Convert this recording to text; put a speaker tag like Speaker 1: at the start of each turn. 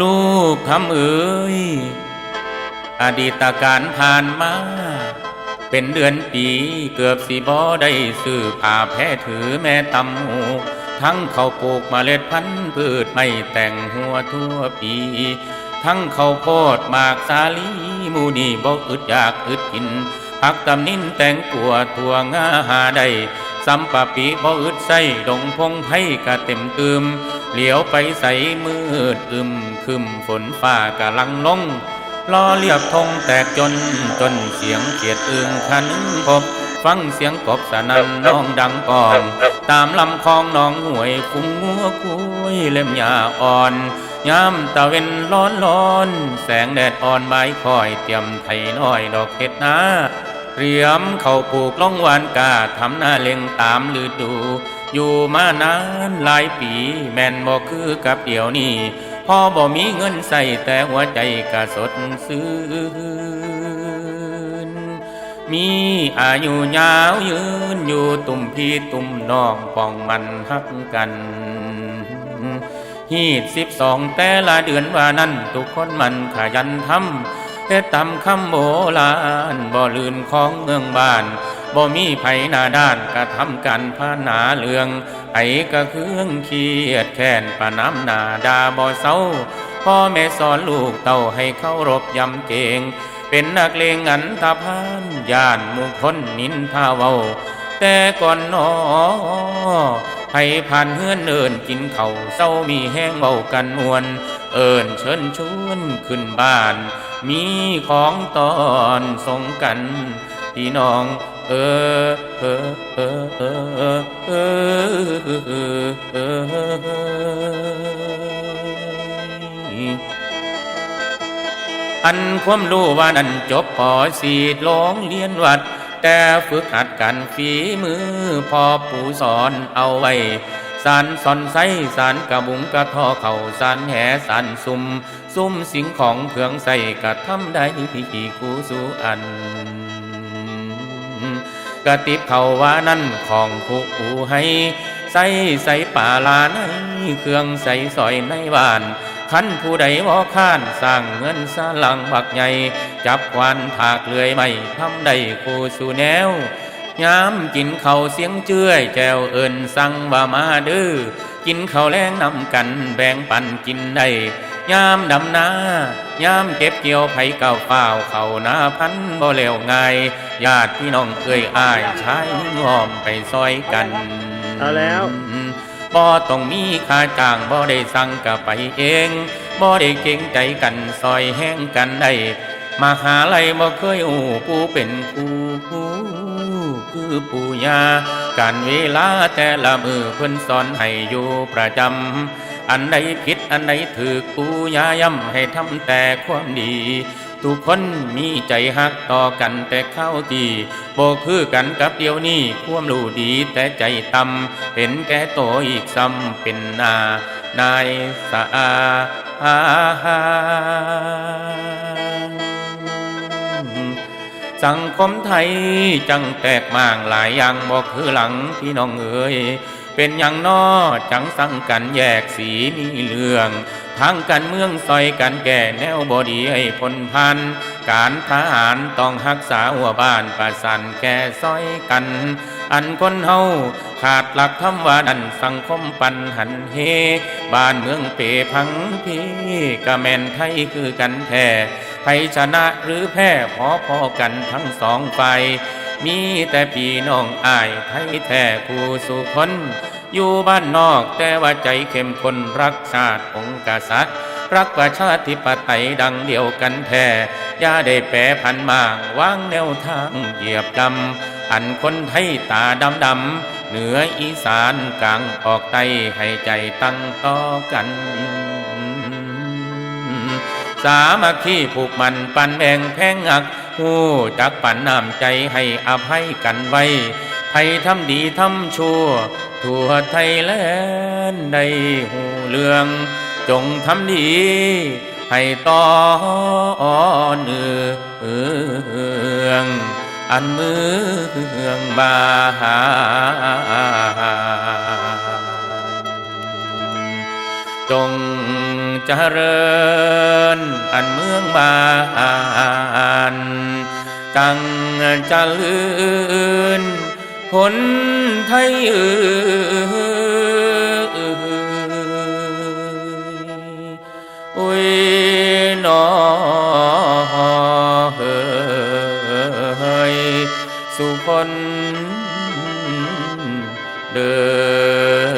Speaker 1: ลูกคำเอ๋ยอดีตการผ่านมา เป็นเดือนปีเกือบสิบ่ได้ซื้อผ้าแพ้ถือแม่ตำหูทั้งเขาวปลูกมเมล็ดพันธุ์พืชไม่แต่งหัวทั่วปี ทั้งเขาวโพดหมากสาลีมูนี่บ่อึดอยากอึดกินผักตำนินแต่งกัวถั่วงาหาได้ สัมปะปีบ่อึดใส่ดงพงไผ่กะเต็มตืมเหลียวไปใส่มืดอึมคึมฝนฟ้ากะลังลงล้อเรียบธงแตกจนจนเสียงเขียดอึงคันพบฟังเสียงกบสนันน้องดังกอง ตามลำคลองหนองห่วยฟุ้งงัวคุยเล่มหญ้าอ่อนยามตะเวนร้อนร้อน แสงแดดอ่อนใบคอยเตรียมไทยน้อยดอกเห็ดนา เรียมเข้าปลูกล่องหวานกาทำหน้าเล็งตามฤดู อยู่มานานหลายปี แม่นบ่คือกับเดี๋ยวนี้พอบ่มีเงินใส่แต่หัวใจกะสดซื่นมีอายุยาวยืนอยู่ตุ่มพี่ตุ่มน้องป้องมันฮักกันฮีดสิบสองแต่ละเดือนว่านั้น ทุกคนมันขยันทำ เฮ็ดตามคำโบราณบ่ลืนของเมืองบ้านบ่มีไผหน้าด้านกระทำกันพาหนาเลืองไอ้ก็เครื่องเคียดแค้นปะน้ำหนาดาบ่เศร้าพ่อแม่สอนลูกเต้าให้เคารพยำเกง เป็นนักเลงอันตาพานย่านมู่คนนินทาเวาแต่ก่อนนอให้ผ่านเฮือนเอินกินเขาเศร้ามีแห้งเบากันมวน เอินเชิญชวนขึ้นบ้าน มีของตอนส่งกันพี่น้องเออเออเออเออเออเออเอออันความรู้ว่านั้นจบพอสีดลงเรียนวัด แต่ฝึกหัดกันฝีมือพอปู่สอนเอาไว้ สานสอนไสสานกระบุงกระทอเข่าสานแหสานซุ่มซุ่มสิ่งของเครื่องใส่กระทำได้ที่กูสูอันกระติบเขาว่านั่นของผู้อูให้ใส่ใส่ป่าลาในเครื่องใส่สอยในบ้านขันผู้ใดบ่ข้านสร้างเงินสลังบักใหญ่ จับควันถากเลื่อยไม่ทำได้คู่สู่แนว ยามกินข้าวเสียงเจื้อยแจวเอินสั่งว่ามาเด้อกินข้าวแรงนำกันแบ่งปันกินได้ยามดำนายามเก็บเกี่ยวไผเก่าเปล่าเข้านาพันบ่เลวง่ายญาติพี่น้องเคยอายใช้งอมไปซอยกัน
Speaker 2: เอาแล้ว
Speaker 1: บ่ต้องมีค่าจ้างบ่ได้สั่งก็ไปเองบ่ได้เก่งใจกันซอยแห้งกันได้มาหาลัยบ่เคยอู้ผู้เป็นครู คือปู่ย่าการเวลาแต่ละมือเพิ่นสอนให้อยู่ประจำ อันใดผิดอันใดถูกปู่ย่าย้ำให้ทำแต่ความดี ทุกคนมีใจฮักต่อกันแต่เข้าที่โบคือกันกับเดียวนี้ความรู้ดีแต่ใจต่ำเห็นแก่ตัวอีกซ้ำเป็นนา นายสะอา สังคมไทยจังแตกมางหลายอย่างบอกคือหลังพี่น้องเอ๋ยเป็นอย่างนอจังสั่งกันแยกสีมีเรื่องทางการเมืองซอยกันแก่แนวบอดีให้พ้นพัน การทหารต้องรักษาหัวบ้านประสันแก่ซอยกัน อันคนเฮาขาดหลักธรรมว่าดันสังคมปันหันเฮ บ้านเมืองเปพังพีกะแมนไทยคือกันแท้ ไทยชนะหรือแพ้พอพอกันทั้งสองฝ่ายมีแต่พี่น้องอายไทยแท้ผู้สุคนอยู่บ้านนอกแต่ว่าใจเข้มข้นรักชาติองค์กษัตริย์ รักประชาธิปไตยดังเดียวกันแท้อย่าได้แปรพันมางวางแนวทางเหยียบดำอันคนไทยตาดำดำเหนืออีสานกลางออกใต้ให้ใจตั้งต่อกัน สามัคคีผูกมันปันแบ่งแพงหักหูจักปันน้ำใจให้อภัยกันไว้ไทยทำดีทำชั่ว ทั่วไทยแลนด์ได้หูเรื่อง จงทำดี ให้ต่อเนืองอันเมืองบาน จงเจริญ อันเมืองบานตั้งจะลื่นผลไทยอื่อุ้ยนอฮ้ยสุคนเดิน